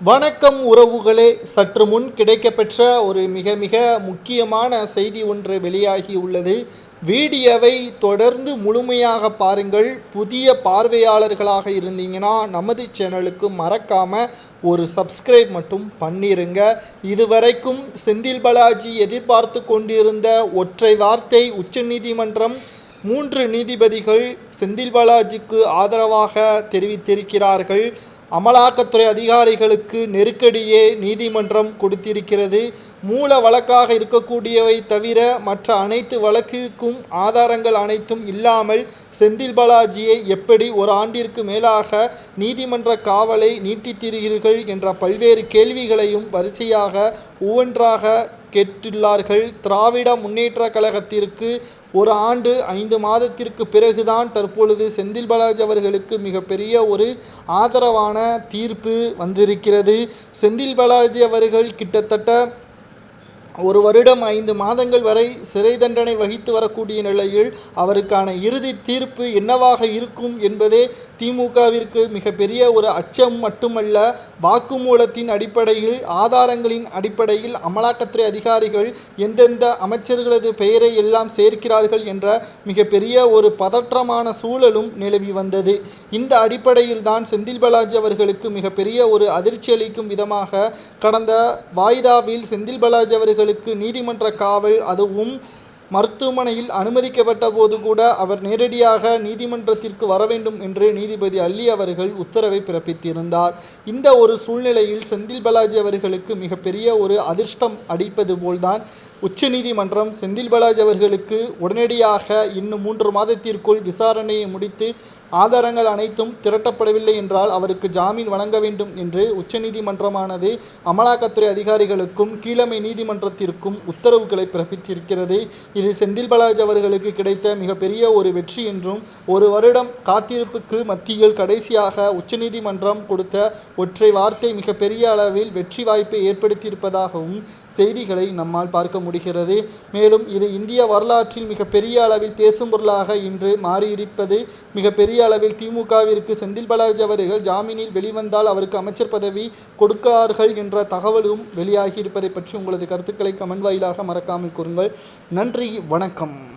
வணக்கம் உறவுகளே. சற்று முன் கிடைக்கப்பெற்ற ஒரு மிக மிக முக்கியமான செய்தி ஒன்று வெளியாகி உள்ளது. வீடியோவை தொடர்ந்து முழுமையாக பாருங்கள். புதிய பார்வையாளர்களாக இருந்தீங்கன்னா நமது சேனலுக்கு மறக்காம ஒரு சப்ஸ்கிரைப் மட்டும் பண்ணிருங்க. இதுவரைக்கும் செந்தில் பாலாஜி எதிர்பார்த்து கொண்டிருந்த ஒற்றை வார்த்தை உச்சநீதிமன்றம் மூன்று நீதிபதிகள் செந்தில் பாலாஜிக்கு ஆதரவாக தெரிவித்திருக்கிறார்கள். அமலாக்கத்துறை அதிகாரிகளுக்கு நெருக்கடியே நீதிமன்றம் கொடுத்திருக்கிறது. மூல வழக்காக இருக்கக்கூடியவை தவிர மற்ற அனைத்து வழக்குக்கும் ஆதாரங்கள் அனைத்தும் இல்லாமல் செந்தில் பாலாஜியை எப்படி ஒரு ஆண்டிற்கு மேலாக நீதிமன்ற காவலை நீட்டித்தீர்கள் என்ற பல்வேறு கேள்விகளையும் வரிசையாக ஒவ்வொன்றாக கேட்டுள்ளார்கள். திராவிட முன்னேற்ற கழகத்திற்கு ஒரு ஆண்டு ஐந்து மாதத்திற்கு பிறகுதான் தற்பொழுது செந்தில் பாலாஜி அவர்களுக்கு மிகப்பெரிய ஒரு ஆதரவான தீர்ப்பு வந்திருக்கிறது. செந்தில் பாலாஜி அவர்கள் கிட்டத்தட்ட ஒரு வருடம் ஐந்து மாதங்கள் வரை சிறை தண்டனை வகித்து வரக்கூடிய நிலையில் அவருக்கான இறுதி தீர்ப்பு என்னவாக இருக்கும் என்பதே திமுகவிற்கு மிகப்பெரிய ஒரு அச்சம் மட்டுமல்ல வாக்குமூலத்தின் அடிப்படையில் ஆதாரங்களின் அடிப்படையில் அமலாக்கத்துறை அதிகாரிகள் எந்தெந்த அமைச்சர்களது பெயரை எல்லாம் சேர்க்கிறார்கள் என்ற மிகப்பெரிய ஒரு பதற்றமான சூழலும் நிலவி வந்தது. இந்த அடிப்படையில் தான் செந்தில் பாலாஜி அவர்களுக்கு மிகப்பெரிய ஒரு அதிர்ச்சி அளிக்கும் விதமாக கடந்த வாய்தாவில் செந்தில் பாலாஜி அவர்களுக்கு நீதிமன்ற காவல் அதுவும் மருத்துவமனையில் அனுமதிக்கப்பட்ட போது கூட அவர் நேரடியாக நீதிமன்றத்திற்கு வர வேண்டும் என்று நீதிபதி அள்ளி அவர்கள் உத்தரவை பிறப்பித்திருந்தார். இந்த ஒரு சூழ்நிலையில் செந்தில் பாலாஜி அவர்களுக்கு மிகப்பெரிய ஒரு அதிர்ஷ்டம் அடிப்பது போல்தான் உச்சநீதிமன்றம் செந்தில் பாலாஜி அவர்களுக்கு உடனடியாக இன்னும் மூன்று மாதத்திற்குள் விசாரணையை முடித்து ஆதாரங்கள் அனைத்தும் திரட்டப்படவில்லை என்றால் அவருக்கு ஜாமீன் வழங்க வேண்டும் என்று உச்சநீதிமன்றமானது அமலாக்கத்துறை அதிகாரிகளுக்கும் கீழமை நீதிமன்றத்திற்கும் உத்தரவுகளை பிறப்பித்திருக்கிறது. இது செந்தில் பாலாஜி அவர்களுக்கு கிடைத்த மிகப்பெரிய ஒரு வெற்றி என்றும் ஒரு வருடம் காத்திருப்புக்கு மத்தியில் கடைசியாக உச்சநீதிமன்றம் கொடுத்த ஒற்றை வார்த்தை மிகப்பெரிய அளவில் வெற்றி வாய்ப்பை ஏற்படுத்தியிருப்பதாகவும் செய்திகளை நம்மால் பார்க்க முடியும் முடிகிறது மேலும் இது இந்திய வரலாற்றில் மிகப்பெரிய அளவில் பேசும் பொருளாக இன்று மாறியிருப்பது. மிகப்பெரிய அளவில் திமுகவிற்கு செந்தில் பாலாஜி அவர்கள் ஜாமீனில் வெளிவந்தால் அவருக்கு அமைச்சர் பதவி கொடுக்கார்கள் என்ற தகவலும் வெளியாகி இருப்பதை பற்றி உங்களது கருத்துக்களை கமெண்ட் வாயிலாக மறக்காமல் கூறுங்கள். நன்றி வணக்கம்.